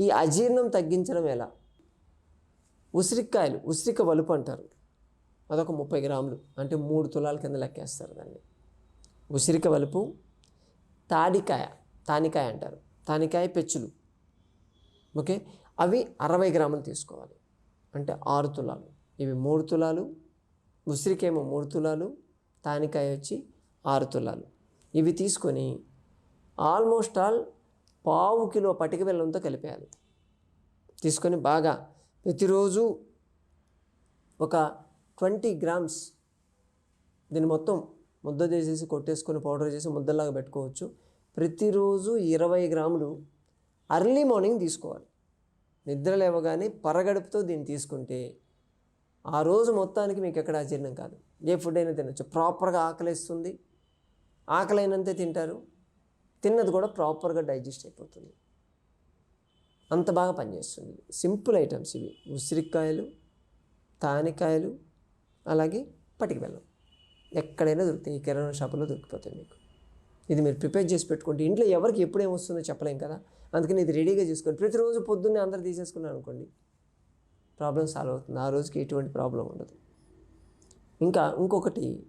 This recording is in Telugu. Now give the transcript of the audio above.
ఈ అజీర్ణం తగ్గించడం ఎలా? ఉసిరికాయలు ఉసిరిక వలుపు అంటారు. అదొక ముప్పై గ్రాములు అంటే మూడు తులాల కింద లెక్కేస్తారు దాన్ని. ఉసిరిక వలుపు తాడికాయ తానికాయ అంటారు. తానికాయ పెచ్చులు. ఓకే? అవి అరవై గ్రాములు తీసుకోవాలి. అంటే ఆరు తులాలు. ఇవి మూడు తులాలు ఉసిరికేమో మూడు తులాలు తానికాయ వచ్చి ఆరు తులాలు. ఇవి తీసుకొని ఆల్మోస్ట్ ఆల్ పావు కిలో పటిక బెల్లంతో కలిపేయాలి. తీసుకొని బాగా ప్రతిరోజు ఒక ట్వంటీ గ్రామ్స్ దీన్ని మొత్తం ముద్ద చేసేసి కొట్టేసుకొని పౌడర్ చేసి ముద్దలాగా పెట్టుకోవచ్చు. ప్రతిరోజు ఇరవై గ్రాములు అర్లీ మార్నింగ్ తీసుకోవాలి. నిద్ర లేవగానే పరగడుపుతో దీన్ని తీసుకుంటే ఆ రోజు మొత్తానికి మీకు ఎక్కడ అజీర్ణం కాదు. ఏ ఫుడ్ అయినా తినచ్చు. ప్రాపర్గా ఆకలిస్తుంది. ఆకలైనంతే తింటారు. తిన్నది కూడా ప్రాపర్గా డైజెస్ట్ అయిపోతుంది. అంత బాగా పనిచేస్తుంది. సింపుల్ ఐటమ్స్ ఇవి. ఉసిరికాయలు తానికాయలు అలాగే పటికి బెల్లం. ఎక్కడైనా దొరుకుతాయి. ఈ కిరాణా షాపులో దొరికిపోతాయి మీకు. ఇది మీరు ప్రిపేర్ చేసి పెట్టుకోండి ఇంట్లో ఎవరికి ఎప్పుడేం వస్తుందో చెప్పలేం కదా. అందుకని ఇది రెడీగా చేసుకోండి. ప్రతిరోజు పొద్దున్నే అందరు తీసేసుకున్నాను అనుకోండి ప్రాబ్లం సాల్వ్ అవుతుంది. ఆ రోజుకి ఎటువంటి ప్రాబ్లం ఉండదు. ఇంకా ఇంకొకటి